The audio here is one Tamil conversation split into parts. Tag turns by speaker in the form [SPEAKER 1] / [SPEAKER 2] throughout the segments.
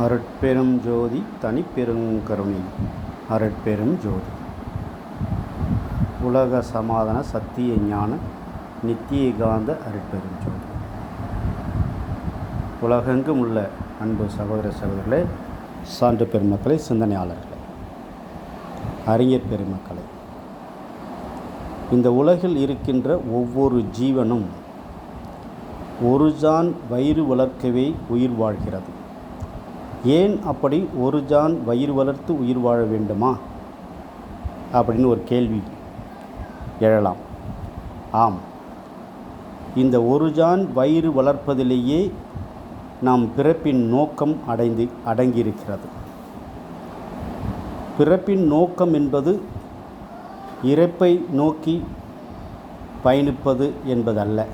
[SPEAKER 1] அருட்பெரும் ஜோதி தனிப்பெருங்கருணை அருட்பெரும் ஜோதி. உலக சமாதான சத்திய ஞான நித்திய காந்த அருட்பெரும் ஜோதி. உலகெங்கும் உள்ள அன்பு சகோதர சகோதரர்களே சான்று பெருமக்களை சிந்தனையாளர்களே அறிஞர் பெருமக்களை. இந்த உலகில் இருக்கின்ற ஒவ்வொரு ஜீவனும் ஒரு ஜான் வயிறு வளர்க்கவே உயிர் வாழ்கிறது. ஏன் அப்படி ஒரு ஜான் வயிறு வளர்த்து உயிர் வாழ வேண்டுமா? அப்படின்னு ஒரு கேள்வி எழலாம். ஆம். இந்த ஒரு ஜான் வயிறு வளர்ப்பதிலேயே நாம் பிறப்பின் நோக்கம் அடைந்து அடங்கியிருக்கிறது. பிறப்பின் நோக்கம் என்பது இறப்பை நோக்கி பயணிப்பது என்பதல்ல.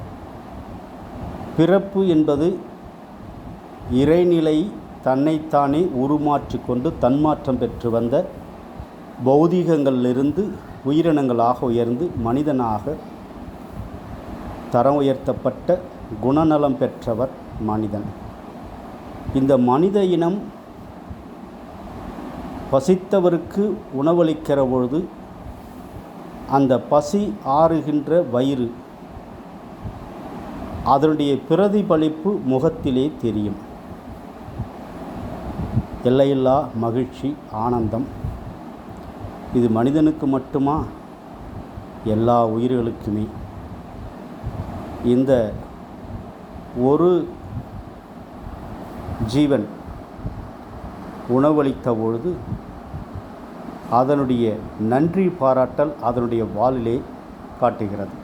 [SPEAKER 1] பிறப்பு என்பது இறைநிலை தன்னைத்தானே உருமாற்றி கொண்டு தன்மாற்றம் பெற்று வந்த பௌதீகங்களிலிருந்து உயிரினங்களாக உயர்ந்து மனிதனாக தரம் உயர்த்தப்பட்ட குணநலம் பெற்றவர் மனிதன். இந்த மனித இனம் பசித்தவருக்கு உணவளிக்கிற பொழுது அந்த பசி ஆறுகின்ற வயிறு அதனுடைய பிரதிபலிப்பு முகத்திலே தெரியும். எல்லையில்லா மகிழ்ச்சி ஆனந்தம். இது மனிதனுக்கு மட்டுமா? எல்லா உயிர்களுக்குமே. இந்த ஒரு ஜீவன் உணவளித்த பொழுது அதனுடைய நன்றி பாராட்டல் அதனுடைய வாளிலே காட்டுகிறது.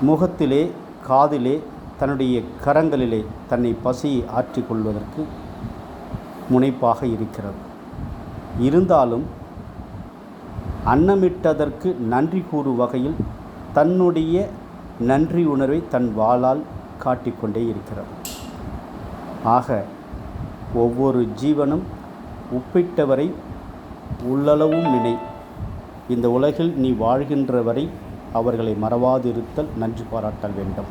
[SPEAKER 1] முகத்திலே காதிலே தன்னுடைய கரங்களிலே தன்னை பசியை ஆற்றிக்கொள்வதற்கு முனைப்பாக இருக்கிறது. இருந்தாலும் அன்னமிட்டதற்கு நன்றி கூறும் வகையில் தன்னுடைய நன்றி உணர்வை தன் வாளால் காட்டிக்கொண்டே இருக்கிறது. ஆக ஒவ்வொரு ஜீவனும் உப்பிட்டவரை உள்ளளவும் நினை. இந்த உலகில் நீ வாழ்கின்ற வரை அவர்களை மறவாதிருத்தல் நன்றி பாராட்டல் வேண்டும்.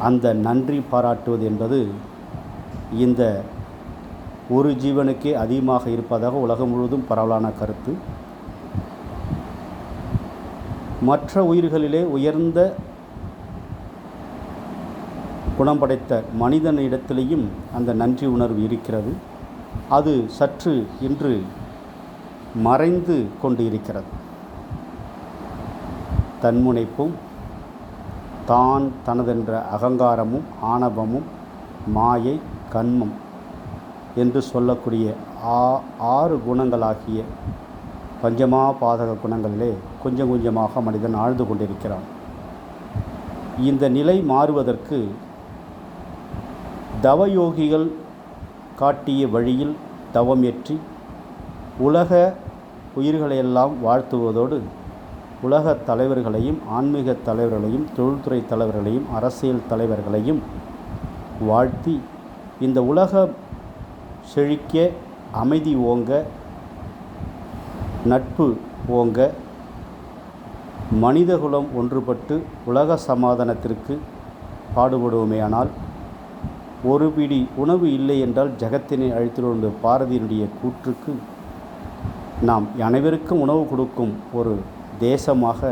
[SPEAKER 1] அந்த நன்றி பாராட்டுவது என்பது இந்த ஒரு ஜீவனுக்கே அதிகமாக இருப்பதாக உலகம் முழுவதும் பரவலான கருத்து. மற்ற உயிர்களிலே உயர்ந்த குணம் படைத்த மனிதனிடத்திலேயும் அந்த நன்றி உணர்வு இருக்கிறது. அது சற்று இன்று மறைந்து கொண்டு இருக்கிறது தன்முனைப்பும் தான் தனதென்ற அகங்காரமும் ஆணவமும் மாயை கண்மம் என்று சொல்லக்கூடிய ஆ ஆறு குணங்களாகிய பஞ்சமா பாதக குணங்களிலே கொஞ்சம் கொஞ்சமாக மனிதன் ஆழ்ந்து கொண்டிருக்கிறான். இந்த நிலை மாறுவதற்கு தவயோகிகள் காட்டிய வழியில் தவம் ஏற்றி உலக உயிர்களையெல்லாம் வாழ்த்துவதோடு உலக தலைவர்களையும் ஆன்மீக தலைவர்களையும் தொழில்துறை தலைவர்களையும் அரசியல் தலைவர்களையும் வாழ்த்தி இந்த உலக செழிக்க அமைதி ஓங்க நட்பு ஓங்க மனிதகுலம் ஒன்றுபட்டு உலக சமாதானத்திற்கு பாடுபடுவோமேயானால் ஒரு பிடி உணவு இல்லை என்றால் ஜகத்தினை அழித்துள்ள பாரதியினுடைய கூற்றுக்கு நாம் அனைவருக்கும் உணவு கொடுக்கும் ஒரு தேசமாக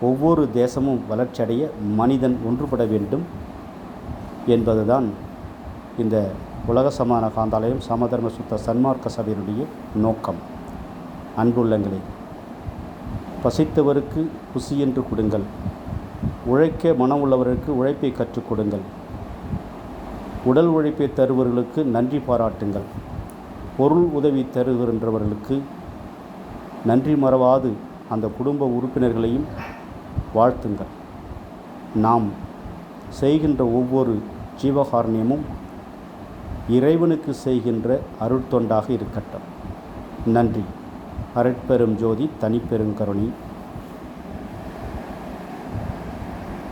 [SPEAKER 1] ஒவ்வொரு தேசமும் வளர்ச்சியடைய மனிதன் ஒன்றுபட வேண்டும் என்பதுதான் இந்த உலக சமான காந்தாலயம் சமதர்ம சுத்த சன்மார்க்க சபையினுடைய நோக்கம். அன்புள்ளங்களே பசித்தவருக்கு குசி என்று கொடுங்கள். உழைக்க மனம் உள்ளவருக்கு உழைப்பை கற்றுக் கொடுங்கள். உடல் உழைப்பை தருபவர்களுக்கு நன்றி பாராட்டுங்கள். பொருள் உதவி தருகின்றவர்களுக்கு நன்றி மறவாது அந்த குடும்ப உறுப்பினர்களையும் வாழ்த்துங்கள். நாம் செய்கின்ற ஒவ்வொரு ஜீவகாரணியமும் இறைவனுக்கு செய்கின்ற அருட்தொண்டாக இருக்கட்டும். நன்றி. அருட்பெரும் ஜோதி தனிப்பெருங்கருணி